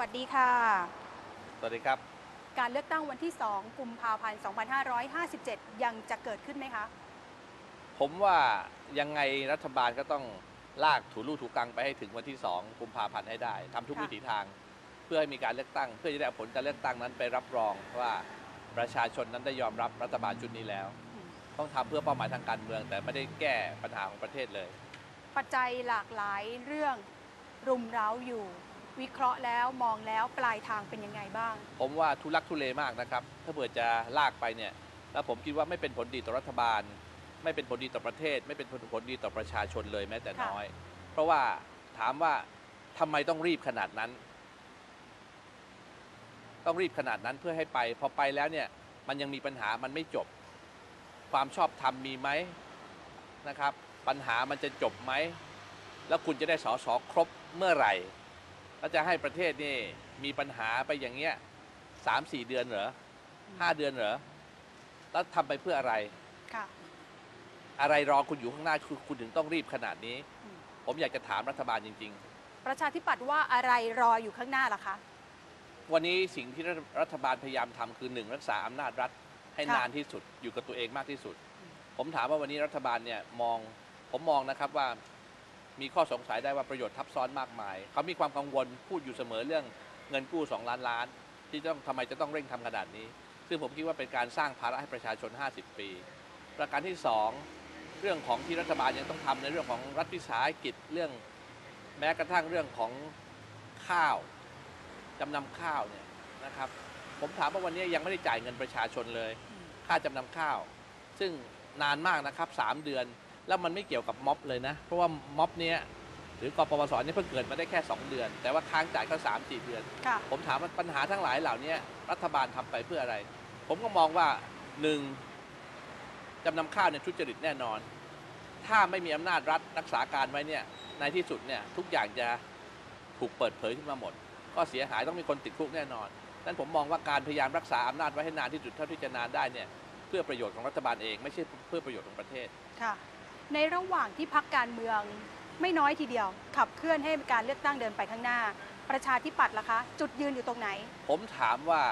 วัสดีค่ะ สวัสดีครับ การเลือกตั้งวันที่ 2 กุมภาพันธ์ 2557 ยังจะเกิดขึ้นไหมคะ ผมว่ายังไงรัฐบาลก็ต้องลากถูลู่ถูกังไปให้ถึงวันที่ 2 กุมภาพันธ์ให้ได้ทำทุกค่ะวิถีทาง เพื่อให้มีการเลือกตั้ง เพื่อจะได้เอาผลการเลือกตั้งนั้นไปรับรองว่าประชาชนนั้นได้ยอมรับรัฐบาลชุดนี้แล้วอืมต้องทำเพื่อเป้าหมายทางการเมือง แต่ไม่ได้แก้ปัญหาของประเทศเลย ปัจจัยหลากหลายเรื่องรุมเร้าอยู่ วิเคราะห์แล้วมองแล้วปลายทางเป็นยังไงบ้าง ผมว่าทุลักทุเลมากนะครับ ถ้าเผื่อจะลากไปเนี่ย แล้วผมคิดว่าไม่เป็นผลดีต่อรัฐบาล ไม่เป็นผลดีต่อประเทศ ไม่เป็นผลดีต่อประชาชนเลยแม้แต่ค่ะน้อย เพราะว่าถามว่าทำไมต้องรีบขนาดนั้น ต้องรีบขนาดนั้นเพื่อให้ไป พอไปแล้วเนี่ยมันยังมีปัญหามันไม่จบ ความชอบธรรมมีไหมนะครับ ปัญหามันจะจบไหม แล้วคุณจะได้สอสอครบเมื่อไหร่ แล้วจะให้ประเทศนี่มีปัญหาไปอย่างเงี้ยสามสี่เดือนเหรอห้าเดือนเหรอแล้วทำไปเพื่ออะไรค่ะอะไรรอคุณอยู่ข้างหน้าคือคุณถึงต้องรีบขนาดนี้อืมผมอยากจะถามรัฐบาลจริงประชาธิปัตย์ว่าอะไรรออยู่ข้างหน้าล่ะคะๆวันนี้สิ่งที่รัฐบาลพยายามทำคือหนึ่งรักษาอำนาจรัฐให้ค่ะนานที่สุดอยู่กับตัวเองมากที่สุด ผมถามว่าวันนี้รัฐบาลเนี่ยมองผมมองนะครับว่า มีข้อสงสัยได้ว่าประโยชน์ทับซ้อนมากมาย เขามีความกังวลพูดอยู่เสมอเรื่องเงินกู้ 2 ล้านล้าน ที่ต้องทำไมจะต้องเร่งทำขนาดนี้ ซึ่งผมคิดว่าเป็นการสร้างภาระให้ประชาชน 50 ปี ประการที่ 2 เรื่องของที่รัฐบาลยังต้องทำในเรื่องของรัฐวิสาหกิจเรื่องแม้กระทั่งเรื่องของข้าวจำนำข้าวเนี่ยนะครับ ผมถามว่าวันนี้ยังไม่ได้จ่ายเงินประชาชนเลย ค่าจำนำข้าว ซึ่งนานมากนะครับสามเดือน แล้วมันไม่เกี่ยวกับม็อบเลยนะ เพราะว่าม็อบเนี้ยหรือกปปสเนี่ยเพิ่งเกิดมาได้แค่ 2 เดือน แต่ว่าค้างจ่ายก็สามสี่เดือนค่ะผมถามว่าปัญหาทั้งหลายเหล่านี้รัฐบาลทำไปเพื่ออะไร ผมก็มองว่าหนึ่งจำนำข้าวเนี่ยทุจริตแน่นอน ถ้าไม่มีอำนาจรัฐรักษาการไว้เนี่ยในที่สุดเนี่ยทุกอย่างจะถูกเปิดเผยขึ้นมาหมด ก็เสียหายต้องมีคนติดคุกแน่นอนนั้นผมมองว่าการพยายามรักษาอำนาจไว้ให้นานที่สุดเท่าที่จะนานได้เนี่ยเพื่อประโยชน์ของรัฐบาลเองไม่ใช่เพื่อประโยชน์ของประเทศค่ะ ในระหว่างที่พักการเมืองไม่น้อยทีเดียว ขับเคลื่อนให้การเลือกตั้งเดินไปข้างหน้า ประชาธิปัตย์ล่ะคะ จุดยืนอยู่ตรงไหน ผมถามว่า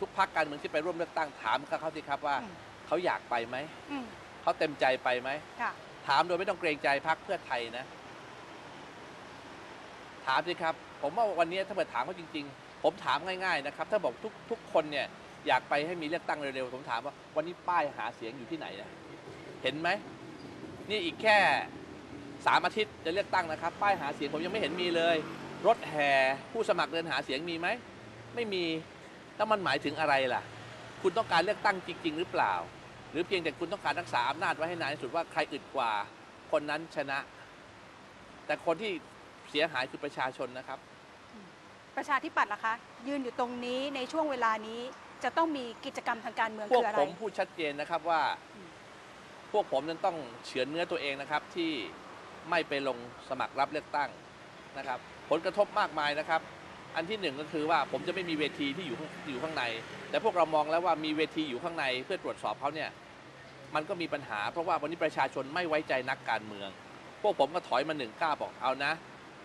ทุกพักการเมืองที่ไปร่วมเลือกตั้งถามเขาสิครับว่า อืม เขาอยากไปไหม อืมเขาเต็มใจไปไหม ค่ะ ถามโดยไม่ต้องเกรงใจพักเพื่อไทยนะ ถามสิครับ ผมว่าวันนี้ถ้าเกิดถามเขาจริง ๆ ผมถามง่ายๆนะครับ ถ้าบอกทุกทุกคนเนี่ยอยากไปให้มีเลือกตั้งเร็วๆผมถามว่าวันนี้ป้ายหาเสียงอยู่ที่ไหนนะเห็นไหม นี่อีกแค่สามอาทิตย์จะเลือกตั้งนะครับ ป้ายหาเสียงผมยังไม่เห็นมีเลย รถแห่ผู้สมัครเดินหาเสียงมีไหม ไม่มีแล้วมันหมายถึงอะไรล่ะ คุณต้องการเลือกตั้งจริง ๆ หรือเปล่า หรือเพียงแต่คุณต้องการรักษาอำนาจไว้ให้นานที่สุดว่าใครอึดกว่า คนนั้นชนะ แต่คนที่เสียหายคือประชาชนนะครับ ประชาธิปัตย์ล่ะคะ ยืนอยู่ตรงนี้ในช่วงเวลานี้จะต้องมีกิจกรรมทางการเมืองพวคืกออะไรผมพูดชัดเจนนะครับว่าอืมพ วกผมนั้นต้องเฉือนเนื้อตัวเองนะครับที่ไม่ไปลงสมัครรับเลือกตั้งนะครับ ผลกระทบมากมายนะครับ อันที่หนึ่งก็คือว่าผมจะไม่มีเวทีที่อยู่อยู่ข้างใน แต่พวกเรามองแล้วว่ามีเวทีอยู่ข้างในเพื่อตรวจสอบเขาเนี่ยมันก็มีปัญหา เพราะว่าวันนี้ประชาชนไม่ไว้ใจนักการเมือง พวกผมก็ถอยมาหนึ่งก้าบอกเอานะ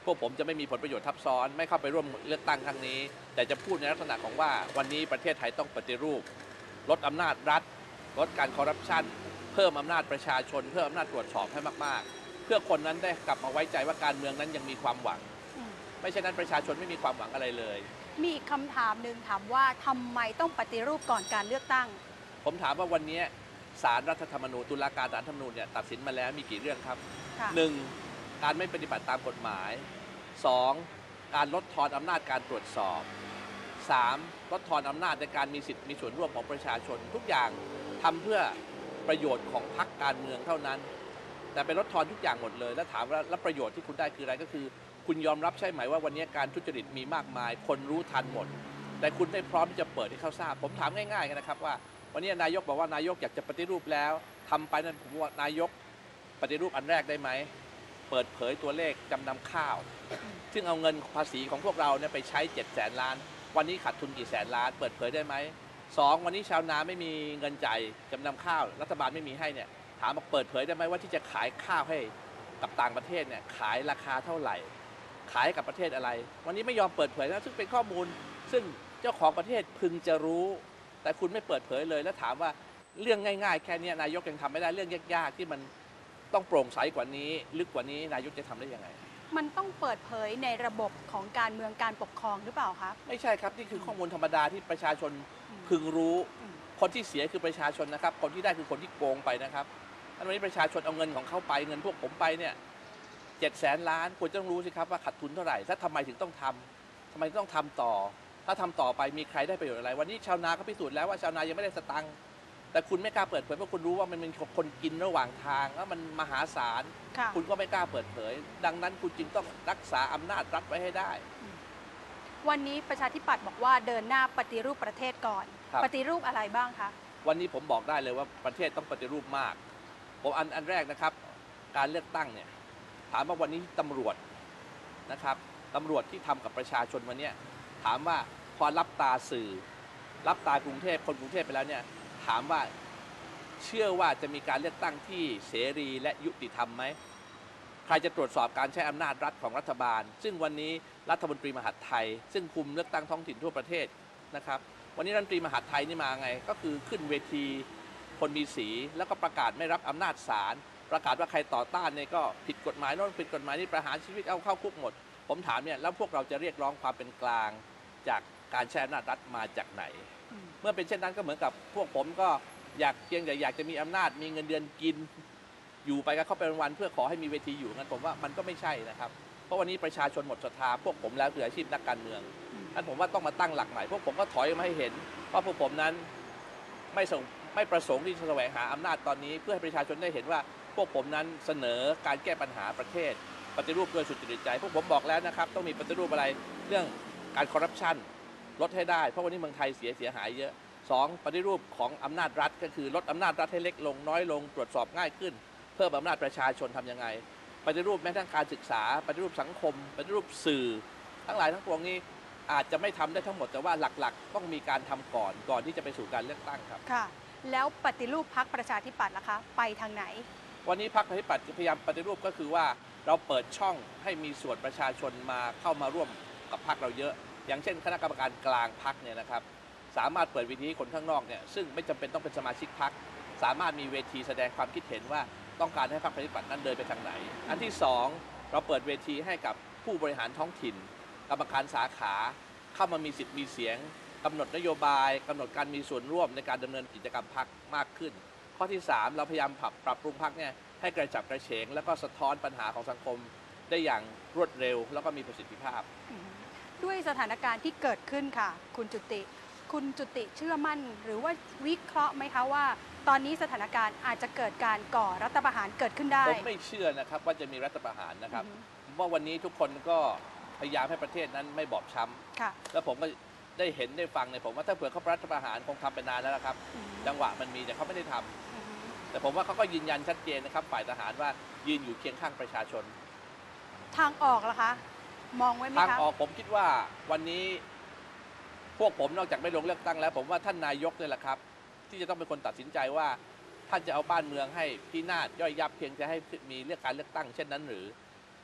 พวกผมจะไม่มีผลประโยชน์ทับซ้อน ไม่เข้าไปร่วมเลือกตั้งครั้งนี้ แต่จะพูดในลักษณะของว่าวันนี้ประเทศไทยต้องปฏิรูป ลดอำนาจรัฐ ลดการคอร์รัปชัน เพิ่มอำนาจประชาชน เพิ่มอำนาจตรวจสอบให้มากๆ เพื่อคนนั้นได้กลับมาไว้ใจว่าการเมืองนั้นยังมีความหวังอืมไม่เช่นนั้นประชาชนไม่มีความหวังอะไรเลย มีอีกคำถามหนึ่งถามว่าทำไมต้องปฏิรูปก่อนการเลือกตั้ง ผมถามว่าวันนี้สารรัฐธรรมนูญตุลาการศาลรัฐธรรมนูญเนี่ยตัดสินมาแล้วมีกี่เรื่องครับค่ะหนึ่งการไม่ปฏิบัติตามกฎหมายสองการลดทอนอำนาจการตรวจสอบสามลดทอนอำนาจในการมีสิทธิ์มีส่วนร่วมของประชาชนทุกอย่างทำเพื่อ ประโยชน์ของพรรคการเมืองเท่านั้น แต่ไปลดทอนทุกอย่างหมดเลย แล้วถามว่าแล้วประโยชน์ที่คุณได้คืออะไรก็คือ คุณยอมรับใช่ไหมว่าวันนี้การทุจริตมีมากมาย คนรู้ทันหมด แต่คุณไม่พร้อมที่จะเปิดให้เขาทราบ ผมถามง่ายๆกันนะครับว่า วันนี้นายกบอกว่านายกอยากจะปฏิรูปแล้วทำไปนั้นผมว่านายกปฏิรูปอันแรกได้ไหมเปิดเผยตัวเลขจำนำข้าว ซึ่งเอาเงินภาษีของพวกเราเนี่ยไปใช้7จ็ดแสนล้าน วันนี้ขาดทุนกี่แสนล้าน เปิดเผยได้ไหม สองวันนี้ชาวนาไม่มีเงินจ่ายจำนำข้าวรัฐบาลไม่มีให้เนี่ยถามว่าเปิดเผยได้ไหมว่าที่จะขายข้าวให้กับต่างประเทศเนี่ยขายราคาเท่าไหร่ ขายให้กับประเทศอะไร วันนี้ไม่ยอมเปิดเผยนะซึ่งเป็นข้อมูล ซึ่งเจ้าของประเทศพึงจะรู้ แต่คุณไม่เปิดเผยเลย แล้วถามว่าเรื่องง่าย ๆ แค่เนี้ยนายกยังทำไม่ได้เรื่องยากๆ ที่มันต้องโปร่งใสกว่านี้ ลึกกว่านี้นายกจะทำได้ยังไง มันต้องเปิดเผยในระบบของการเมืองการปกครองหรือเปล่าคะไม่ใช่ครับนี่คือข้อมูลธรรมดาที่ประชาชนอืม พึงรู้อืมคนที่เสียคือประชาชนนะครับ คนที่ได้คือคนที่โกงไปนะครับอันวันนี้ประชาชนเอาเงินของเขาไปเงินพวกผมไปเนี่ยเจ็ดแสนล้านควรจะต้องรู้สิครับว่าขาดทุนเท่าไหร่แล้วทำไมถึงต้องทำทำไมต้องทำต่อ ถ้าทำต่อไปมีใครได้ประโยชน์อะไร วันนี้ชาวนาก็พิสูจน์แล้วว่าชาวนายังไม่ได้สตังค์แต่คุณไม่กล้าเปิดเผยเพราะคุณรู้ว่ามันเป็นคนกินระหว่างทางแล้วมันมหาศาลค่ะคุณก็ไม่กล้าเปิดเผย ดังนั้นคุณจึงต้องรักษาอำนาจรัฐไว้ให้ได้ วันนี้ประชาธิปัตย์บอกว่าเดินหน้าปฏิรูปประเทศก่อน ครับ ปฏิรูปอะไรบ้างคะ วันนี้ผมบอกได้เลยว่าประเทศต้องปฏิรูปมาก ผมอันอันแรกนะครับ การเลือกตั้งเนี่ยถามว่าวันนี้ตำรวจนะครับตำรวจที่ทำกับประชาชนวันเนี้ยถามว่าพอรับตาสื่อ รับตากรุงเทพคนกรุงเทพไปแล้วเนี่ยถามว่าเชื่อว่าจะมีการเลือกตั้งที่เสรีและยุติธรรมไหม ใครจะตรวจสอบการใช้อำนาจรัฐของรัฐบาล ซึ่งวันนี้รัฐมนตรีมหาดไทย ซึ่งคุมเลือกตั้งท้องถิ่นทั่วประเทศนะครับวันนี้รัฐมนตรีมหาดไทยนี่มาไง ก็คือขึ้นเวทีคนมีสีแล้วก็ประกาศไม่รับอำนาจศาลประกาศว่าใครต่อต้านเนี่ยก็ผิดกฎหมายโน่นผิดกฎหมายนี่ประหารชีวิตเอาเข้าคุกหมด ผมถามเนี่ยแล้วพวกเราจะเรียกร้องความเป็นกลาง จากการใช้อำนาจรัฐมาจากไหน เมื่อเป็นเช่นนั้นก็เหมือนกับพวกผมก็อยากเพียงแต่อยากจะมีอำนาจมีเงินเดือนกิน อยู่ไปก็เข้าไปวันๆเพื่อขอให้มีเวทีอยู่งั้นผมว่ามันก็ไม่ใช่นะครับ เพราะวันนี้ประชาชนหมดศรัทธาพวกผมแล้วคืออาชีพนักการเมืองอืมท่านผมว่าต้องมาตั้งหลักใหม่พวกผมก็ถอยมาให้เห็นว่าพวกผมนั้นไม่ส่งไม่ประสงค์ที่จะแสวงหาอำนาจตอนนี้ เพื่อให้ประชาชนได้เห็นว่า พวกผมนั้นเสนอการแก้ปัญหาประเทศ ปฏิรูปโดยสุจริตใจ พวกผมบอกแล้วนะครับ ต้องมีปฏิรูปอะไรเรื่องการคอร์รัปชันลดให้ได้ เพราะวันนี้เมืองไทยเสียเสียหายเยอะสองปฏิรูปของอำนาจรัฐ ก็คือลดอำนาจรัฐให้เล็กลงน้อยลงตรวจสอบง่ายขึ้น พิ่มอำนาจประชาชนทำยังไงปฏิรูปแม้ทั้งการศึกษาปฏิรูปสังคมปฏิรูปสื่อ ทั้งหลายทั้งปวงนี้อาจจะไม่ทำได้ทั้งหมดแต่ว่าหลักๆ ต้องมีการทำก่อนก่อนที่จะไปสู่การเลือกตั้งครับค่ะ แล้วปฏิรูปพักประชาธิปัตย์ล่ะคะ ไปทางไหน วันนี้พรรคประชาธิปัตย์พยายามปฏิรูปก็คือว่าเราเปิดช่องให้มีส่วนประชาชนมาเข้ามาร่วมกับพรรคเราเยอะ อย่างเช่น คณะกรรมการกลางพรรคเนี่ยนะครับสามารถเปิดเวทีให้คนข้างนอกเนี่ยซึ่งไม่จำเป็นต้องเป็นสมาชิกพรรคสามารถมีเวทีแสดงความคิดเห็นว่า ต้องการให้พรรคประชาธิปัตย์นั้นเดินไปทางไหน อันที่สองเราเปิดเวทีให้กับผู้บริหารท้องถิ่น กรรมการสาขาเข้ามามีสิทธิ์มีเสียงกำหนดนโยบายกำหนดการมีส่วนร่วมในการดำเนินกิจกรรมพรรคมากขึ้น ข้อที่ 3 เราพยายามปรับปรับปรุงพักเนี่ยให้กระจับกระเฉง แล้วก็สะท้อนปัญหาของสังคมได้อย่างรวดเร็ว แล้วก็มีประสิทธิภาพ ด้วยสถานการณ์ที่เกิดขึ้นค่ะ คุณจุติ คุณจุติเชื่อมั่น หรือว่าวิเคราะห์ไหมคะว่า ตอนนี้สถานการณ์อาจจะเกิดการก่อรัฐประหารเกิดขึ้นได้ ผมไม่เชื่อนะครับว่าจะมีรัฐประหารนะครับอือฮึผมว่าวันนี้ทุกคนก็พยายามให้ประเทศนั้นไม่บอบช้ำค่ะแล้วผมก็ได้เห็นได้ฟังเนี่ยผมว่าถ้าเผื่อเขารัฐประหารคงทำไปนานแล้วนะครับอืมจังหวะมันมีแต่เขาไม่ได้ทำอือฮึแต่ผมว่าเขาก็ยืนยันชัดเจนนะครับ ฝ่ายทหารว่ายืนอยู่เคียงข้างประชาชน ทางออกล่ะคะ มองไว้ไหมทางคะออกผมคิดว่าวันนี้ พวกผมนอกจากไม่ลงเลือกตั้งแล้ว ผมว่าท่านนายกเนี่ยแหละครับ ที่จะต้องเป็นคนตัดสินใจว่า ท่านจะเอาบ้านเมืองให้พินาศย่อยยับเพียงจะให้มีเลือกการเลือกตั้งเช่นนั้นหรือ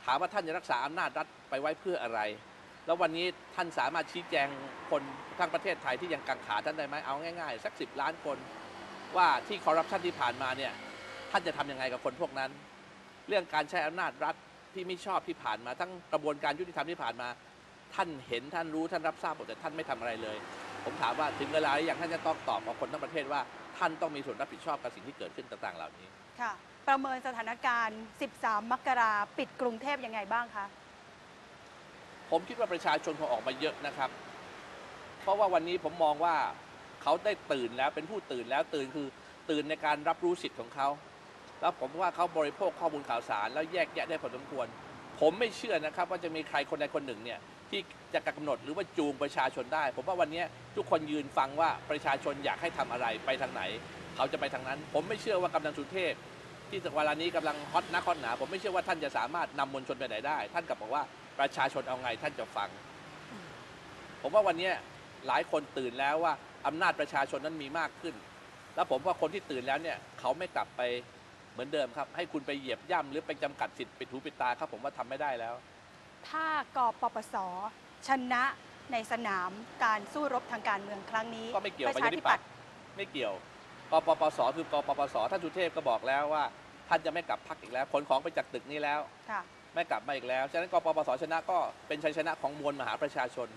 ถามว่าท่านจะรักษาอำนาจรัฐไปไว้เพื่ออะไร แล้ววันนี้ท่านสามารถชี้แจงคนทั้งประเทศไทยที่ยังกังขาท่านได้ไหมเอาง่ายๆ สักสิบล้านคนว่าที่คอร์รัปชันที่ผ่านมาเนี่ยท่านจะทำยังไงกับคนพวกนั้น เรื่องการใช้อำนาจรัฐที่ไม่ชอบที่ผ่านมา ทั้งกระบวนการยุติธรรมที่ผ่านมา ท่านเห็นท่านรู้ท่านรับทราบหมดแต่ท่านไม่ทำอะไรเลย ผมถามว่าถึงเวลาหรือยังท่านจะต้องตอบกับคนทั้งประเทศว่า ท่านต้องมีส่วนรับผิดชอบกับสิ่งที่เกิดขึ้นต่างๆ เหล่านี้ ค่ะ ประเมินสถานการณ์ 13 มกราปิดกรุงเทพยังไงบ้างคะ ผมคิดว่าประชาชนคงออกมาเยอะนะครับ เพราะว่าวันนี้ผมมองว่าเขาได้ตื่นแล้วเป็นผู้ตื่นแล้วตื่นคือตื่นในการรับรู้สิทธิ์ของเขาแล้วผมว่าเขาบริโภคข้อมูลข่าวสาร แล้วแยกแยะได้พอสมควร ผมไม่เชื่อนะครับ ว่าจะมีใครคนใดคนหนึ่งเนี่ย ที่จะกำหนดหรือว่าจูงประชาชนได้ ผมว่าวันนี้ทุกคนยืนฟังว่าประชาชนอยากให้ทำอะไรไปทางไหน เขาจะไปทางนั้น ผมไม่เชื่อว่ากำนันสุเทพที่เวลานี้กำลังฮอตนักฮอตหนา ผมไม่เชื่อว่าท่านจะสามารถนำมวลชนไปไหนได้ ท่านกลับบอกว่าประชาชนเอาไงท่านจะฟัง ผมว่าวันนี้หลายคนตื่นแล้วว่าอำนาจประชาชนนั้นมีมากขึ้น แล้วผมว่าคนที่ตื่นแล้วเนี่ยเขาไม่กลับไปเหมือนเดิมครับ ให้คุณไปเหยียบย่ำหรือไปจำกัดสิทธิ์ปิดหูปิดตาครับ ผมว่าทำไม่ได้แล้ว ถ้ากปปส ชนะในสนามการสู้รบทางการเมืองครั้งนี้ก็ไม่เกี่ยวประประชาชาธิธิปัปัตตย์ย์ไม่เกี่ยวกปปสคือกปปสท่านสุเทพก็บอกแล้วว่า ท่านจะไม่กลับพักอีกแล้วขนของไปจากตึกนี้แล้วค่ะไม่กลับมาอีกแล้วฉะนั้นกปปสชนะก็เป็นชัยชนะของมวลมหาประชาชน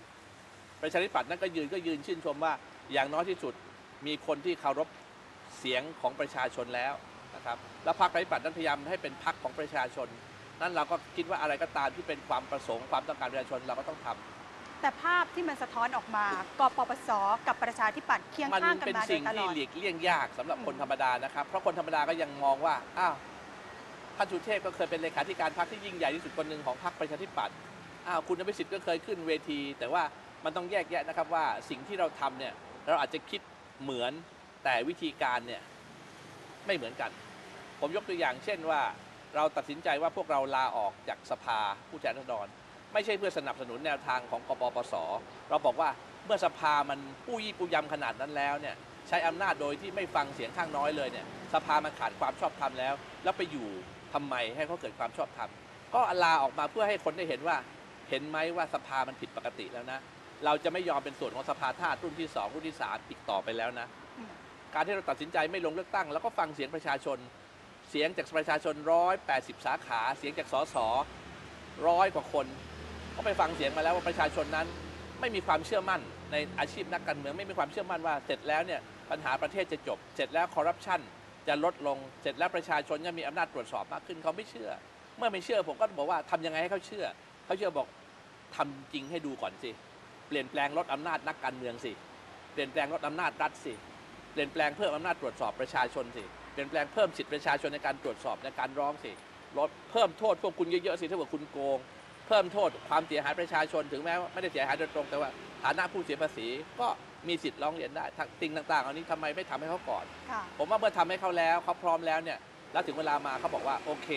ประชาธิปัตย์นั่นก็ยืนก็ยืนชื่นชมว่าอย่างน้อยที่สุดมีคนที่เคารพเสียงของประชาชนแล้วนะครับแล้วพรรคประชาธิปัตย์นั้นพยายามให้เป็นพรรคของประชาชน นั่นเราก็คิดว่าอะไรก็ตามที่เป็นความประสงค์ความต้องการประชาชนเราก็ต้องทำแต่ภาพที่มันสะท้อนออกมากปปสกับประชาธิปัตย์เคียงมันข้างกันเป็นมาโดสิ่ยงตลที่อดหลีกเลี่ยงยากสำหรับอืมคนธรรมดานะครับ เพราะคนธรรมดาก็ยังมองว่าอ้าวท่านสุเทพก็เคยเป็นเลขาธิการพรรคที่ยิ่งใหญ่ที่สุดคนหนึ่งของพรรคประชาธิปัตย์อ้าวคุณอภิสิทธิ์ก็เคยขึ้นเวที แต่ว่ามันต้องแยกแยะนะครับว่าสิ่งที่เราทำเนี่ยเราอาจจะคิดเหมือนแต่วิธีการเนี่ยไม่เหมือนกัน ผมยกตัวอย่างเช่นว่า เราตัดสินใจว่าพวกเราลาออกจากสภาผู้แทนราษฎร ไม่ใช่เพื่อสนับสนุนแนวทางของกปปส เราบอกว่าเมื่อสภามันปู้ยี่ปูยำขนาดนั้นแล้วเนี่ยใช้อำนาจโดยที่ไม่ฟังเสียงข้างน้อยเลยเนี่ยสภามันขาดความชอบธรรมแล้ว แล้วไปอยู่ทำไมให้เขาเกิดความชอบธรรมก็ลาออกมาเพื่อให้คนได้เห็นว่า เห็นไหมว่าสภามันผิดปกติแล้วนะ เราจะไม่ยอมเป็นส่วนของสภาทาสรุ่นที่ 2 รุ่นที่ 3 อีกต่อไปแล้วนะ การที่เราตัดสินใจไม่ลงเลือกตั้ง แล้วก็ฟังเสียงประชาชน เสียงจากประชาชน 180 สาขา เสียงจากสสร้อยกว่าคน ก็ไปฟังเสียงมาแล้วว่าประชาชนนั้น ไม่มีความเชื่อมั่นในอาชีพนักการเมืองไม่มีความเชื่อมั่นว่าเสร็จแล้วเนี่ยปัญหาประเทศจะจบ เสร็จแล้วคอร์รัปชันจะลดลง เสร็จแล้วประชาชนจะมีอำนาจตรวจสอบมากขึ้นเขาไม่เชื่อ เมื่อไม่เชื่อผมก็บอกว่าทำยังไงให้เขาเชื่อ เขาเชื่อบอกทำจริงให้ดูก่อนสิ เปลี่ยนแปลงลดอำนาจนักการเมืองสิ เปลี่ยนแปลงลดอำนาจรัฐสิ เปลี่ยนแปลงเพิ่มอำนาจตรวจสอบประชาชนสิ เปลี่ยนแปลงเพิ่มสิทธิประชาชนในการตรวจสอบในการร้องสิลดเพิ่มโทษพวกคุณเยอะๆสิถ้าเกิดคุณโกง เพิ่มโทษความเสียหายประชาชนถึงแม้ว่าไม่ได้เสียหายโดยตรง แต่ว่าฐานะผู้เสียภาษีก็มีสิทธิ์ร้องเรียนได้ทั้งสิ่งต่างๆเหล่านี้ทำไมไม่ทำให้เขาก่อน ผมว่าเมื่อทำให้เขาแล้วเขาพร้อมแล้วเนี่ยแล้วถึงเวลามาเขาบอกว่าโอเค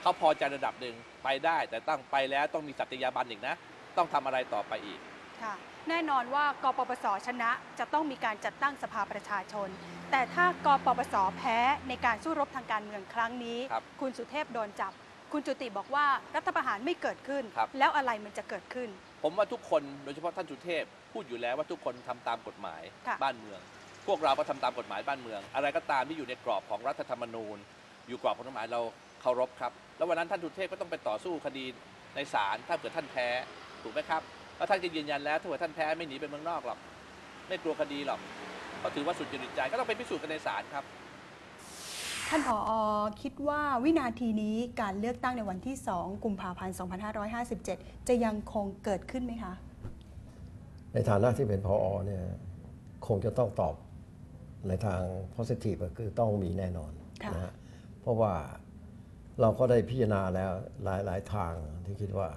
เขาพอใจระดับหนึ่งไปได้ แต่ต้องไปแล้วต้องมีสัตยาบันอีกนะ ต้องทำอะไรต่อไปอีกค่ะ แน่นอนว่ากปปสชนะจะต้องมีการจัดตั้งสภาประชาชน แต่ถ้ากปปสแพ้ในการสู้รบทางการเมืองครั้งนี้ ครับคุณสุเทพโดนจับ คุณจุติบอกว่ารัฐประหารไม่เกิดขึ้น ครับ แล้วอะไรมันจะเกิดขึ้น ผมว่าทุกคนโดยเฉพาะท่านสุเทพพูดอยู่แล้วว่าทุกคนทำตามกฎหมายค่ะ บ้านเมือง พวกเราก็ทำตามกฎหมายบ้านเมือง อะไรก็ตามที่อยู่ในกรอบของรัฐธรรมนูญ อยู่กรอบของกฎหมายเราเคารพครับ แล้ววันนั้นท่านสุเทพก็ต้องไปต่อสู้คดีในศาลถ้าเกิดท่านแพ้ถูกไหมครับ แล้วท่านก็ยืนยันแล้วถ้าเกิดท่านแพ้ไม่หนีไปเมืองนอกหรอก ไม่กลัวคดีหรอกก็ถือว่าสุจริตใจก็ต้องไปพิสูจน์กันในศาลครับ ท่านผออคิดว่าวินาทีนี้การเลือกตั้งในวันที่ 2 กุมภาพันธ์ 2557 จะยังคงเกิดขึ้นไหมคะ ในฐานะที่เป็นพออเนี่ยคงจะต้องตอบในทาง positive ก็คือต้องมีแน่นอนค่ะนะฮะเพราะว่าเราก็ได้พิจารณาแล้วหลายหลายทางที่คิดว่า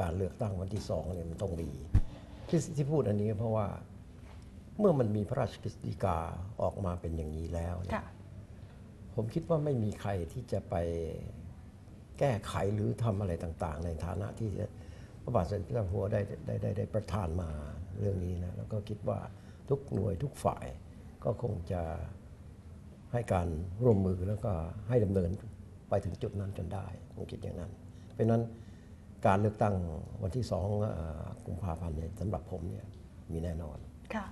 การเลือกตั้งวันที่สองเนี่ยมันต้องมีที่ที่พูดอันนี้เพราะว่าเมื่อมันมีพระราชกฤษฎีกาออกมาเป็นอย่างนี้แล้วเนี่ยค่ะผมคิดว่าไม่มีใครที่จะไปแก้ไขหรือทำอะไรต่าง ๆ ในฐานะที่พระบาทสมเด็จพระเจ้าอยู่หัวได้ได้ได้ได้ประทานมาเรื่องนี้นะแล้วก็คิดว่าทุกหน่วยทุกฝ่ายก็คงจะให้การร่วมมือแล้วก็ให้ดำเนินไปถึงจุดนั้นจนได้ผมคิดอย่างนั้น เพราะฉะนั้น การเลือกตั้งวันที่สองเอ่อกุมภาพันธ์เนี่ยสำหรับผมเนี่ยมีแน่นอนค่ะ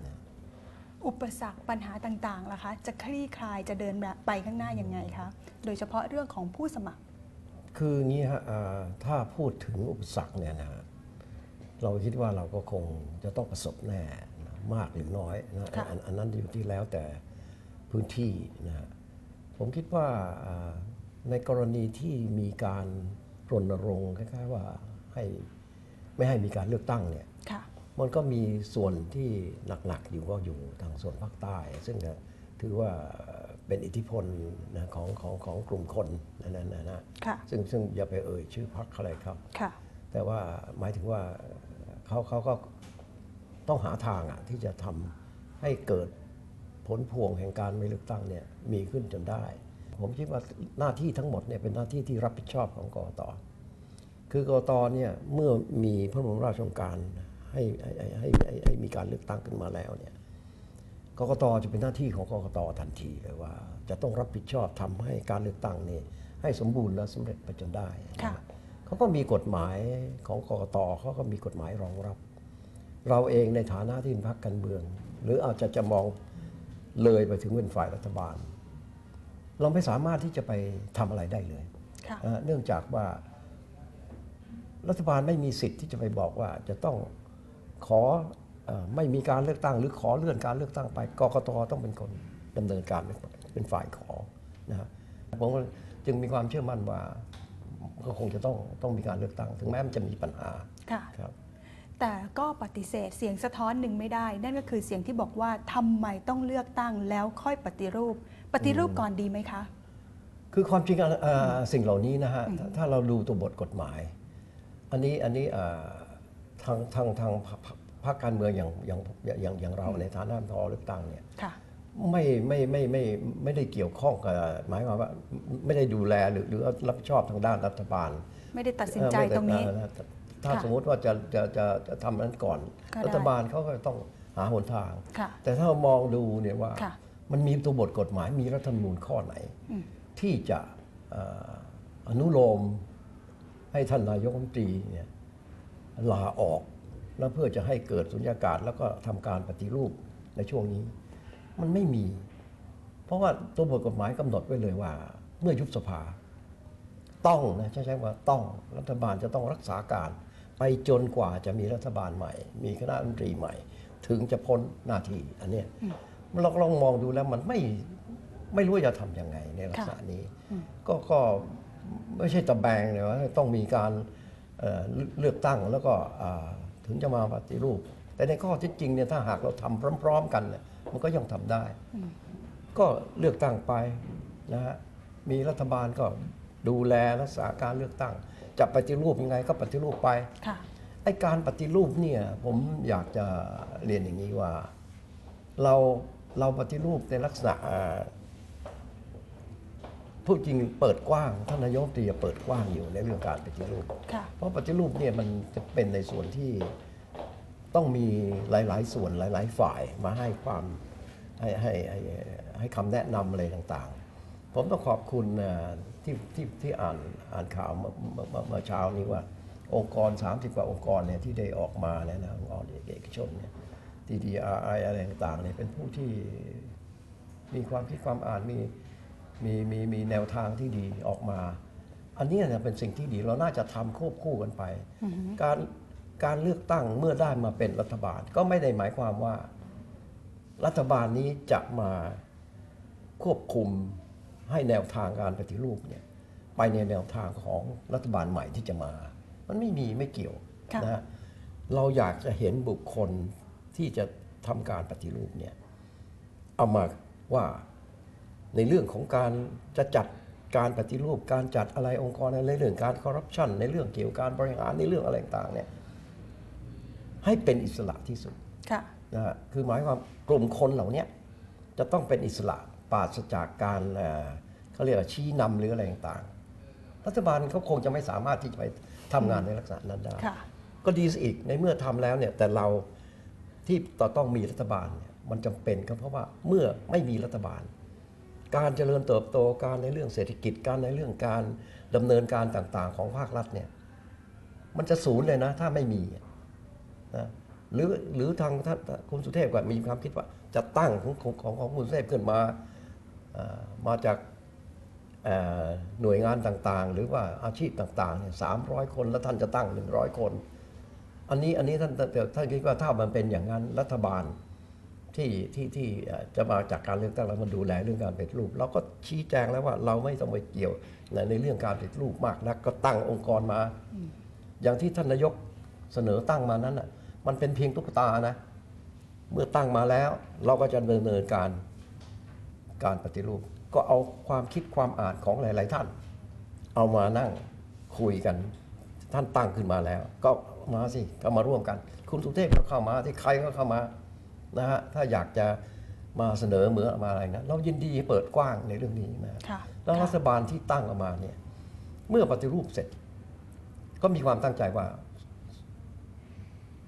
อุปสรรคปัญหาต่างๆล่ะคะ จะคลี่คลายจะเดินไปข้างหน้ายังไงคะ โดยเฉพาะเรื่องของผู้สมัคร คืออย่างนี้ฮะอ่าถ้าพูดถึงอุปสรรคเนี่ยนะฮะเราคิดว่าเราก็คงจะต้องประสบแน่นะมากหรือน้อยนะค่ะอันอันนั้นอยู่ที่แล้วแต่พื้นที่นะฮะผมคิดว่าอ่าในกรณีที่มีการ รณรงค์คล้ายๆว่าให้ไม่ให้มีการเลือกตั้งเนี่ยค่ะมันก็มีส่วนที่หนักๆอยู่ก็อยู่ทางส่วนภาคใต้ ซึ่งก็ถือว่าเป็นอิทธิพลนะของของของกลุ่มคนนั่นนะนะนะค่ะซึ่งซึ่งอย่าไปเอ่ยชื่อพรรคอะไรครับค่ะแต่ว่าหมายถึงว่าเขาเขาก็ต้องหาทางอะที่จะทำให้เกิดผลพวงแห่งการไม่เลือกตั้งเนี่ยมีขึ้นจนได้ ผมคิดว่าหน้าที่ทั้งหมดเนี่ยเป็นหน้าที่ที่รับผิดชอบของกรตคือกรตเนี่ยเมื่อมีพระบรมราชโองการให้ให้ให้ให้ให้ให้มีการเลือกตั้งขึ้นมาแล้วเนี่ยกกตจะเป็นหน้าที่ของกกตทันทีเลยว่า จะต้องรับผิดชอบทำให้การเลือกตั้งนี่ให้สมบูรณ์และสำเร็จไปจนได้นะค่ะกเขาก็มีกฎหมายของกกตเขาก็มีกฎหมายรองรับ เราเองในฐานะที่เป็นพรรคการเมือง หรืออาจจะจะมองเลยไปถึงเป็นฝ่ายรัฐบาล เราไม่สามารถที่จะไปทำอะไรได้เลยค่ะนะฮะเนื่องจากว่ารัฐบาลไม่มีสิทธิ์ที่จะไปบอกว่าจะต้องขอเออไม่มีการเลือกตั้ง หรือขอเลื่อนการเลือกตั้งไปกกตต้องเป็นคนดำเนินการเป็นเป็นฝ่ายขอนะฮะผมก็จึงมีความเชื่อมั่นว่าก็คงจะต้องต้องมีการเลือกตั้ง ถึงแม้มันจะมีปัญหาค่ะครับแต่ก็ปฏิเสธเสียงสะท้อนหนึ่งไม่ได้ นั่นก็คือเสียงที่บอกว่าทำไมต้องเลือกตั้งแล้วค่อยปฏิรูป ปฏิรูปก่อนดีไหมคะ คือความจริงอะเอ่อสิ่งเหล่านี้นะฮะถ้าถ้าเราดูตัวบทกฎหมาย อันนี้อันนี้อ่าทางทางทางพรรคพรรคการเมืองอย่างอย่างอย่างอย่างเราในฐานะทอเลือกตั้งเนี่ยค่ะไม่ไม่ไม่ไม่ไม่ได้เกี่ยวข้องกับหมายความว่าไม่ได้ดูแลหรือหรือรับผิดชอบทางด้านรัฐบาล ไม่ได้ตัดสินใจเอ่อไม่ได้ตรงนี้เอ่อถ้าค่ะสมมติว่าจะจะจะจะทำนั้นก่อนก็ได้รัฐบาลเขาก็ต้องหาหนทางค่ะแต่ถ้ามองดูเนี่ยว่าค่ะ มันมีตัวบทกฎหมายมีรัฐธรรมนูญข้อไหนอืมที่จะเอ่ออนุโลมให้ท่านนายกรัฐมนตรีเนี่ยลาออกแล้วเพื่อจะให้เกิดสุญญากาศ แล้วก็ทำการปฏิรูปในช่วงนี้ มันไม่มี เพราะว่าตัวบทกฎหมายกำหนดไว้เลยว่า เมื่อยุบสภาต้องนะใช้ใช้ว่าต้องรัฐบาลจะต้องรักษาการ ไปจนกว่าจะมีรัฐบาลใหม่ มีคณะรัฐมนตรีใหม่ ถึงจะพ้นหน้าที่อันเนี้ย เราลองมองดูแล้วมันไม่ไม่รู้จะทำยังไงในลักษณะนี้ ก็ก็ไม่ใช่ตะแบงเลยว่าต้องมีการเอ่อเลือกตั้งแล้วก็อ่าถึงจะมาปฏิรูป แต่ในข้อเที่จริงเนี่ยถ้าหากเราทำพร้อม ๆ กันเนี่ยมันก็ยังทำได้ ก็เลือกตั้งไปนะฮะมีรัฐบาลก็ดูแลรักษาการเลือกตั้ง จะปฏิรูปยังไงก็ปฏิรูปไปค่ะไอ้การปฏิรูปเนี่ยผมอยากจะเรียนอย่างนี้ว่า เรา เราปฏิรูปในลักษณะอ่าพูดจริงเปิดกว้างท่านนายกรัฐมนตรีเปิดกว้างอยู่ในเรื่องการปฏิรูปค่ะเพราะปฏิรูปเนี่ยมันจะเป็นในส่วนที่ต้องมีหลาย ๆ ส่วนหลาย ๆ ฝ่ายมาให้ความให้ให้ให้ให้คำแนะนำอะไรต่าง ๆ ผมต้องขอบคุณอ่าที่ที่ที่อ่านอ่านข่าวเมื่อเมื่อเมื่อเมื่อเช้านี้ว่าองค์กร 30 กว่าองค์กรเนี่ยที่ได้ออกมาเนี่ยนะองค์กรเอกชนเนี่ย TDRI อะไรต่างๆเนี่ยเป็นผู้ที่มีความคิดความอ่านมีมีมีมีแนวทางที่ดีออกมา อันเนี้ยเนี่ยเป็นสิ่งที่ดีเราน่าจะทำควบคู่กันไป การการเลือกตั้งเมื่อได้มาเป็นรัฐบาล ก็ไม่ได้หมายความว่า รัฐบาลนี้จะมาควบคุมให้แนวทางการปฏิรูปเนี่ยไปในแนวทางของรัฐบาลใหม่ที่จะมา มันไม่มีไม่เกี่ยวค่ะนะฮะเราอยากจะเห็นบุคคล ที่จะทำการปฏิรูปเนี่ยเอามาว่าในเรื่องของการจะจัดการปฏิรูป การจัดอะไรองค์กรในเรื่องการคอร์รัปชันในเรื่องเกี่ยวกับการบริหารในเรื่องอะไรต่างๆเนี่ยให้เป็นอิสระที่สุดค่ะนะฮะคือหมายความกลุ่มคนเหล่าเนี้ยจะต้องเป็นอิสระปราศจากการเอ่อเขาเรียกว่าชี้นำหรืออะไรต่างๆรัฐบาลเขาคงจะไม่สามารถที่จะไปทำงานในลักษณะนั้นได้ค่ะก็ดีซะอีกในเมื่อทำแล้วเนี่ยแต่เรา ที่ต่อต้องมีรัฐบาลเนี่ยมันจำเป็นก็เพราะว่าเมื่อไม่มีรัฐบาล การเจริญเติบโตการในเรื่องเศรษฐกิจการในเรื่องการดำเนินการต่างๆ ของภาครัฐเนี่ยมันจะศูนย์เลยนะถ้าไม่มีนะหรือหรือทางท่านคุณสุเทพก็มีความคิดว่าจะตั้งของของของคุณสุเทพขึ้นมามาจากหน่วยงานต่างๆ หรือว่าอาชีพต่างๆเนี่ยสามร้อยคนแล้วท่านจะตั้งหนึ่งร้อยคน อันนี้อันนี้ท่านท่านท่านคิดว่าถ้ามันเป็นอย่างนั้นรัฐบาลที่ที่ที่เอ่อจะมาจากการเลือกตั้งแล้วมันดูแลเรื่องการปฏิรูป เราก็ชี้แจงแล้วว่าเราไม่ต้องไปเกี่ยวในในเรื่องการปฏิรูปมากนักก็ตั้งองค์กรมา อย่างที่ท่านนายกเสนอตั้งมานั้นน่ะมันเป็นเพียงตุ๊กตานะ เมื่อตั้งมาแล้ว เราก็จะดำเนินการการปฏิรูป ก็เอาความคิดความอ่านของหลาย ๆ ท่าน เอามานั่งคุยกัน ท่านตั้งขึ้นมาแล้ว ก็มาสิก็มาร่วมกัน คุณสุเทพก็เข้ามาที่ใครก็เข้ามานะฮะถ้าอยากจะมาเสนอเหมือนมาอะไรนะเรายินดีเปิดกว้างในเรื่องนี้นะค่ะแล้วรัค่ะฐบาลที่ตั้งออกมาเนี่ยเมื่อปฏิรูปเสร็จ ก็มีความตั้งใจว่า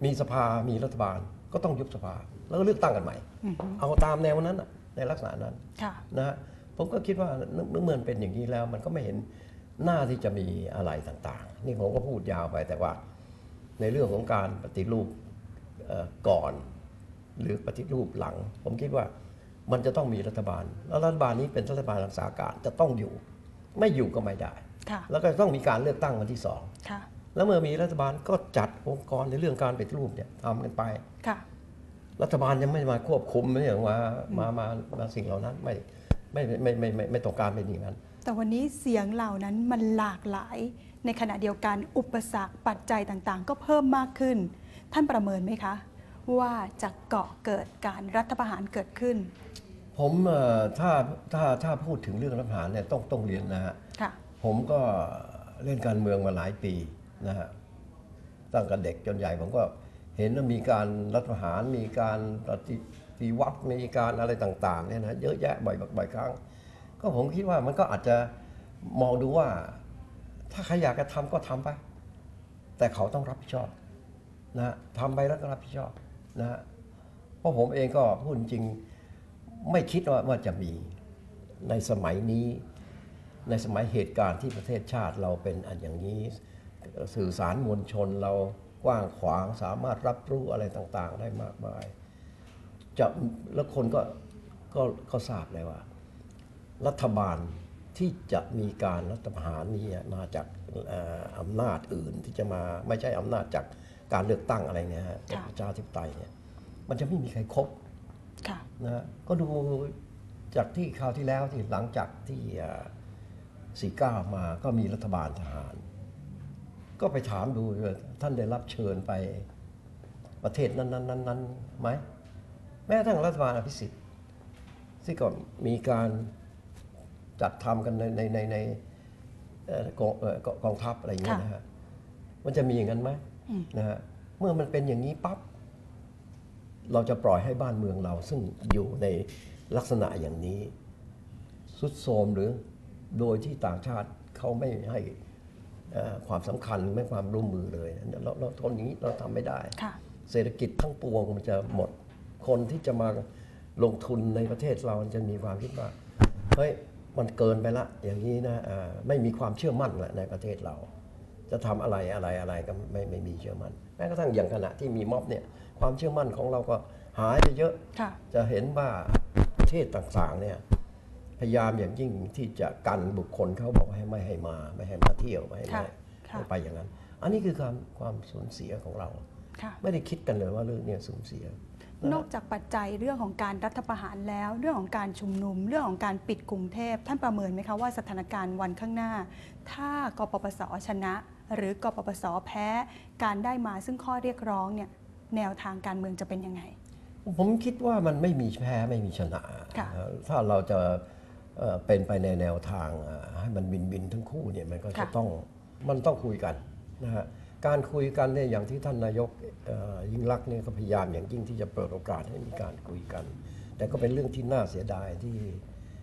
มีสภามีรัฐบาลก็ต้องยุบสภา แล้วก็เลือกตั้งกันใหม่อือฮึเอาตามแนวนั้นน่ะในลักษณะนั้นค่ะนะฮะผมก็คิดว่าเมื่อเมื่อมันเป็นอย่างนี้แล้ว มันก็ไม่เห็นห น้าที่จะมีอะไรต่างๆ นี่ผมก็พูดยาวไปแต่ว่า ในเรื่องของการปฏิรูปเอ่อก่อน หรือปฏิรูปหลัง ผมคิดว่ามันจะต้องมีรัฐบาล แล้วรัฐบาลนี้เป็นรัฐบาลรักษาการจะต้องอยู่ ไม่อยู่ก็ไม่ได้ค่ะแล้วก็ต้องมีการเลือกตั้งวันที่สองค่ะแล้วเมื่อมีรัฐบาลก็จัดองค์กรในเรื่องการปฏิรูปเนี่ยทำกันไปค่ะรัฐบาลยังไม่มาควบคุมไม่อย่างว่ามามามาสิ่งเหล่านั้นไม่ไม่ไม่ไม่ไม่ไม่ต้องการเป็นอย่างนั้น แต่วันนี้เสียงเหล่านั้นมันหลากหลาย ในขณะเดียวกันอุปสรรคปัจจัยต่างๆ ก็เพิ่มมากขึ้น ท่านประเมินไหมคะ ว่าจะเกาะเกิดการรัฐประหารเกิดขึ้น ผมเอ่อถ้าถ้าถ้าพูดถึงเรื่องรัฐประหารเนี่ยต้องต้องเรียนนะฮะค่ะผมก็เล่นการเมืองมาหลายปีนะฮะตั้งแต่เด็กจนใหญ่ผมก็เห็นว่ามีการรัฐประหารมีการปฏิวัติมีการอะไรต่างๆเนี่ยนะเยอะแยะบ่อยบ่อยครั้ง ก็ผมคิดว่ามันก็อาจจะมองดูว่า ถ้าใครอยากจะทำก็ทำไป แต่เขาต้องรับผิดชอบนะทำไปแล้วก็รับผิดชอบนะฮะเพราะผมเองก็พูดจริงไม่คิดว่าว่าจะมีในสมัยนี้ ในสมัยเหตุการณ์ที่ประเทศชาติเราเป็นอันอย่างนี้ สื่อสารมวลชนเรากว้างขวางสามารถรับรู้อะไรต่างๆ ได้มากมายจะแล้วคนก็ก็ก็ทราบเลยว่า รัฐบาลที่จะมีการรัฐประหารนี้มาจากเอ่ออำนาจอื่นที่จะมาไม่ใช่อำนาจจากการเลือกตั้งอะไรเนี่ยฮะค่ะประชาธิปไตยเนี่ยมันจะไม่มีใครครบค่ะนะฮะก็ดูจากที่คราวที่แล้วที่หลังจากที่สี่เก้ามาก็มีรัฐบาลทหาร ก็ไปถามดูว่าท่านได้รับเชิญไปประเทศนั้นนั้นนั้นนั้นไหมแม้กระทั่งรัฐบาลอภิสิทธิ์ที่ก็มีการ จัดทำกันในในในในเอ่อกองเอ่อกองกองทัพอะไรอย่างเงี้ยค่ะนะฮะมันจะมีอย่างนั้นไหมอืมนะฮะเมื่อมันเป็นอย่างนี้ปั๊บเราจะปล่อยให้บ้านเมืองเรา ซึ่งอยู่ในลักษณะอย่างนี้สุดโทรมหรือโดยที่ต่างชาติเขาไม่ให้เอ่อความสำคัญหรือไม่ความร่วมมือเลยเราเราทนอย่างนี้เราทำไม่ได้ค่ะเศรษฐกิจทั้งปวงมันจะหมด คนที่จะมาลงทุนในประเทศเราจะมีความคิดว่าเฮ้ย มันเกินไปละ อย่างนี้นะอ่าไม่มีความเชื่อมั่นแหละในประเทศเรา จะทำอะไรอะไรอะไรก็ไม่ไม่มีเชื่อมั่นแม้กระทั่งอย่างขณะที่มีม็อบเนี่ยความเชื่อมั่นของเราก็หายไปเยอะค่ะจะเห็นว่าประเทศต่างๆเนี่ยพยายามอย่างยิ่งที่จะกันบุคคลเขาบอกให้ไม่ให้มาไม่ให้มาเที่ยวไม่ให้ค่ะไม่ค่ะไม่ไปอย่างนั้น อันนี้คือความความสูญเสียของเราค่ะไม่ได้คิดกันเลยว่าเรื่องเนี้สูญเสีย นอกจากปัจจัยเรื่องของการรัฐประหารแล้ว เรื่องของการชุมนุม เรื่องของการปิดกรุงเทพท่านประเมินไหมคะว่าสถานการณ์วันข้างหน้า ถ้ากปปสชนะ หรือกปปสแพ้ การได้มาซึ่งข้อเรียกร้องเนี่ยแนวทางการเมืองจะเป็นยังไง ผมคิดว่ามันไม่มีแพ้ไม่มีชนะค่ะถ้าเราจะเอ่อเป็นไปในแนวทางเอ่อให้มันบินบินๆทั้งคู่เนี่ยมันก็จะค่ะต้องมันต้องคุยกันนะฮะ การคุยกันเนี่ยอย่างที่ท่านนายกเอ่อยิ่งรักษณ์เนี่ยก็พยายามอย่างยิ่งที่จะเปิดโอกาสให้มีการคุยกัน แต่ก็เป็นเรื่องที่น่าเสียดายที่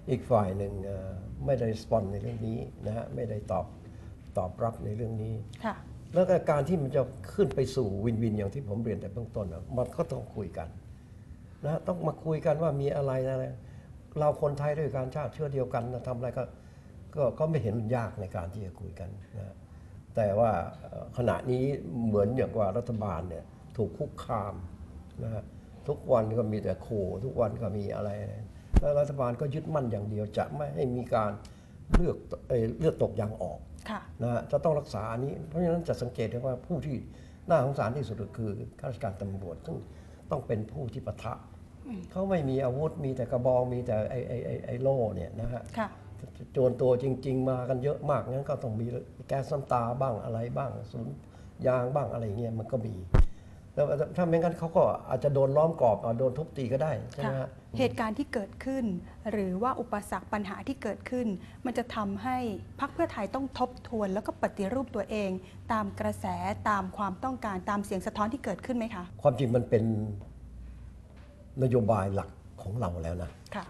อีกฝ่ายหนึ่งเอ่อไม่ได้สปอนในเรื่องนี้นะฮะไม่ได้ตอบตอบรับในเรื่องนี้ค่ะแล้วก็การที่มันจะขึ้นไปสู่วินวินอย่างที่ผมเรียนแต่เบื้องต้นอะมันก็ต้องคุยกันนะต้องมาคุยกันว่ามีอะไรอะไรเราคนไทยด้วยการชาติเชื้อเดียวกันนะทำอะไรก็ก็ก็ไม่เห็นมันยากในการที่จะคุยกันนะ แต่ว่าเอ่อขณะนี้เหมือนอย่างว่ารัฐบาลเนี่ยถูกคุกคามนะฮะทุกวันก็มีแต่ขู่ทุกวันก็มีอะไร แล้วรัฐบาลก็ยึดมั่นอย่างเดียวจะไม่ให้มีการเลือกเอ่อเลือดตกยางออกค่ะนะฮะจะต้องรักษาอันนี้ เพราะฉะนั้นจะสังเกตได้ว่าผู้ที่น่าสงสารที่สุดก็คือข้าราชการตำรวจซึ่งต้องเป็นผู้ที่ปะทะเขาไม่มีอาวุธมีแต่กระบองมีแต่ไอ้ไอ้ไอ้ไอ้โล่เนี่ยนะฮะค่ะ โจรตัวจริง ๆ มากันเยอะมากงั้นก็ต้องมีแก๊สน้ำตาบ้างอะไรบ้างสุนยางบ้างอะไรเงี้ยมันก็มีแล้วถ้าไม่งั้นเขาก็อาจจะโดนล้อมกรอบเอาโดนทุบตีก็ได้ใช่ไหมค่ะฮะเหตุการณ์ที่เกิดขึ้น หรือว่าอุปสรรคปัญหาที่เกิดขึ้น มันจะทำให้พรรคเพื่อไทยต้องทบทวน แล้วก็ปฏิรูปตัวเอง ตามกระแสตามความต้องการตามเสียงสะท้อนที่เกิดขึ้นไหมคะ ความจริงมันเป็นนโยบายหลักของเราแล้วนะค่ะ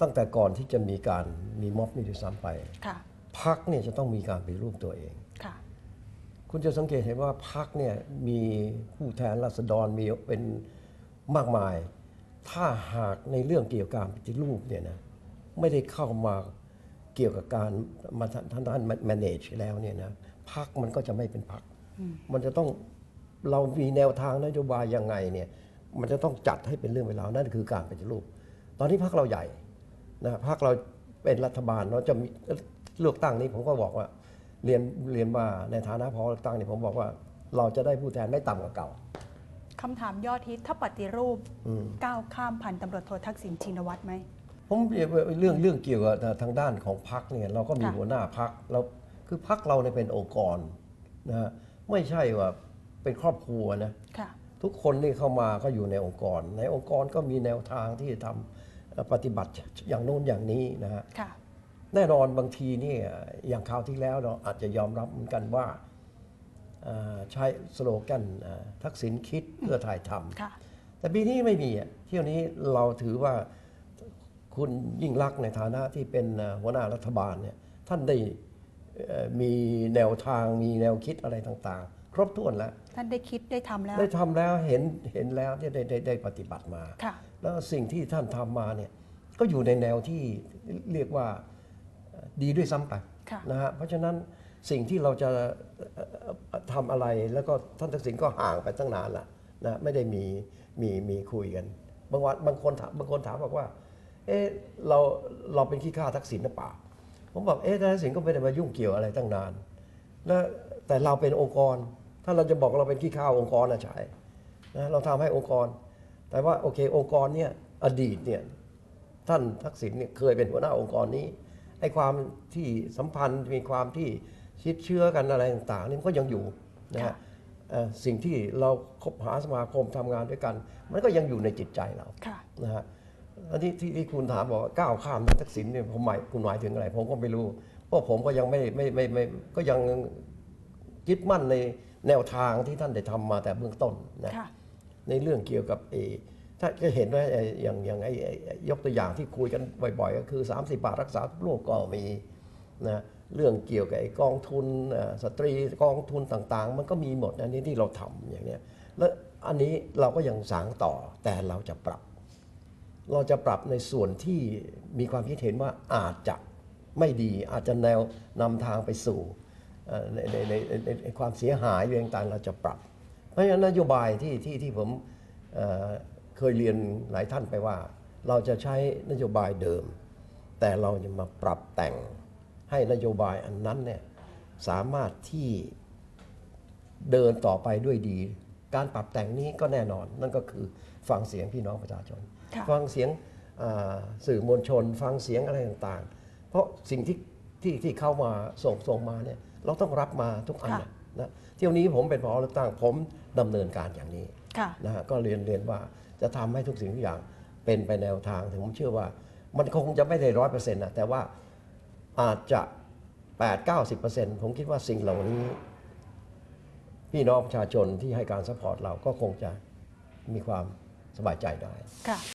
ตั้งแต่ก่อนที่จะมีการมีม็อบนี่ด้วยซ้ำไปค่ะพักเนี่ยจะต้องมีการปฏิรูปตัวเองค่ะคุณจะสังเกตเห็นว่าพักเนี่ยมีผู้แทนราษฎรมีเป็นมากมาย ถ้าหากในเรื่องเกี่ยวกับการปฏิรูปเนี่ยนะไม่ได้เข้ามาเกี่ยวกับการมาทางด้าน manage แล้วเนี่ยนะพักมันก็จะไม่เป็นพัก มันจะต้องเรามีแนวทางนโยบายยังไงเนี่ยมันจะต้องจัดให้เป็นเรื่องเวลาวนั่นคือการปฏิรูป ตอนนี้พักเราใหญ่ นะพักเราเป็นรัฐบาลเราจะมีเลือกตั้งนี้ผมก็บอกว่า เรียนเรียนมาในฐานะพอเลือกตั้งนี่ผมบอกว่าเราจะได้ผู้แทนไม่ต่ำกว่าเก่าคำถามยอดฮิตถ้าปฏิรูปก้าวข้ามพันตำรวจโททักษิณชินวัตรไหมผมเรื่องเรื่องเกี่ยวกับทางด้านของพักเนี่ยเราก็มีค่ะหัวหน้าพักเราคือพักเราเนี่ยเป็นองค์กรนะฮะไม่ใช่ว่าเป็นครอบครัวนะค่ะทุกคนที่เข้ามาก็อยู่ในองค์กร ในองค์กรก็มีแนวทางที่จะทำเอ่อ ปฏิบัติอย่างโน้นอย่างนี้นะฮะค่ะแน่นอนบางทีเนี่ยอย่างคราวที่แล้วเราอาจจะยอมรับเหมือนกันว่าเอ่อใช้สโลแกนเอ่อทักษิณคิดเพื่อไทยทำค่ะแต่ปีนี้ไม่มีอะเที่ยวนี้เราถือว่าคุณยิ่งรักษณ์ในฐานะที่เป็นเอ่อหัวหน้ารัฐบาลเนี่ยท่านได้เอ่อมีแนวทางมีแนวคิดอะไรต่างๆ ครบถ้วนแล้ว ท่านได้คิดได้ทำแล้ว ได้ทำแล้วเห็นเห็นแล้วที่ได้ได้ได้ปฏิบัติมา ค่ะ แล้วสิ่งที่ท่านทำมาเนี่ยก็อยู่ในแนวที่เรียกว่าเอ่อดีด้วยซ้ำไปค่ะ นะฮะเพราะฉะนั้นสิ่งที่เราจะเอ่อทำอะไรแล้วก็ท่านทักษิณก็ห่างไปตั้งนานละนะไม่ได้มีมีมีคุยกันบางวันบางคนถามบางคนถามบอกว่า เอ๊ะเราเราเป็นขี้ข้าทักษิณหรือเปล่า ผมบอกเอ๊ะทักษิณก็ไม่ได้มายุ่งเกี่ยวอะไรตั้งนาน แล้วแต่เราเป็นองค์กร ถ้าเราจะบอกเราเป็นขี้ข้าองค์กรนะใช่นะเราทำให้องค์กร แต่ว่าโอเค องค์กรเนี่ยอดีตเนี่ยท่านทักษิณเนี่ยเคยเป็นหัวหน้าองค์กรนี้ไอ้ความที่สัมพันธ์มีความที่ชิดเชื้อกันอะไรต่างๆนี่มันก็ยังอยู่นะค่ะฮะเอ่อสิ่งที่เราคบหาสมาคมทำงานด้วยกัน มันก็ยังอยู่ในจิตใจเราค่ะนะฮะอันที่ที่ที่คุณถามบอกว่าก้าวข้ามท่านทักษิณเนี่ยผมหมายคุณหมายถึงอะไร ผมก็ไม่รู้เพราะผมก็ยังไม่ไม่ไม่ไม่ก็ยังยึดมั่นใน แนวทางที่ท่านได้ทำมาแต่เบื้องต้นนะค่ะในเรื่องเกี่ยวกับเออถ้าจะเห็นว่าไอ้อย่างอย่างไอ้ไอ้ไอ้ยกตัวอย่างที่คุยกันบ่อยๆ ก็คือ 30 บาทรักษาทุกโรคก็มีนะเรื่องเกี่ยวกับไอ้กองทุนเอ่อสตรีกองทุนต่างๆ มันก็มีหมดอันนี้ที่เราทำอย่างเนี้ยแล้วอันนี้เราก็ยังสางต่อแต่เราจะปรับ เราจะปรับในส่วนที่มีความคิดเห็นว่าอาจจะไม่ดีอาจจะแนวนำทางไปสู่เอ่อ ในในในในในความเสียหายเรื่องต่างๆเราจะปรับ เพราะฉะนั้นนโยบายที่ที่ที่ผมเอ่อเคยเรียนหลายท่านไปว่า เราจะใช้นโยบายเดิม แต่เราจะมาปรับแต่งให้นโยบายอันนั้นเนี่ยสามารถที่เดินต่อไปด้วยดี การปรับแต่งนี้ก็แน่นอน นั่นก็คือฟังเสียงพี่น้องประชาชน ค่ะ ฟังเสียงอ่าสื่อมวลชน ฟังเสียงอะไรต่างๆ เพราะสิ่งที่ที่ที่เข้ามาส่งส่งมาเนี่ย เราต้องรับมาทุกอันค่ะน่ะนะเที่ยวนี้ผมเป็นผอเลือกตั้งผมดำเนินการอย่างนี้ค่ะนะฮะก็เรียนเรียนว่าจะทำให้ทุกสิ่งทุกอย่างเป็นไปแนวทางถึงผมเชื่อว่า มันคงจะไม่ได้ร้อยเปอร์เซ็นต์นะแต่ว่าอาจจะ 8 9 0เปอร์เซ็นต์ผมคิดว่าสิ่งเหล่านี้ พี่น้องประชาชนที่ให้การสปอร์ตเราก็คงจะมีความสบายใจได้ค่ะ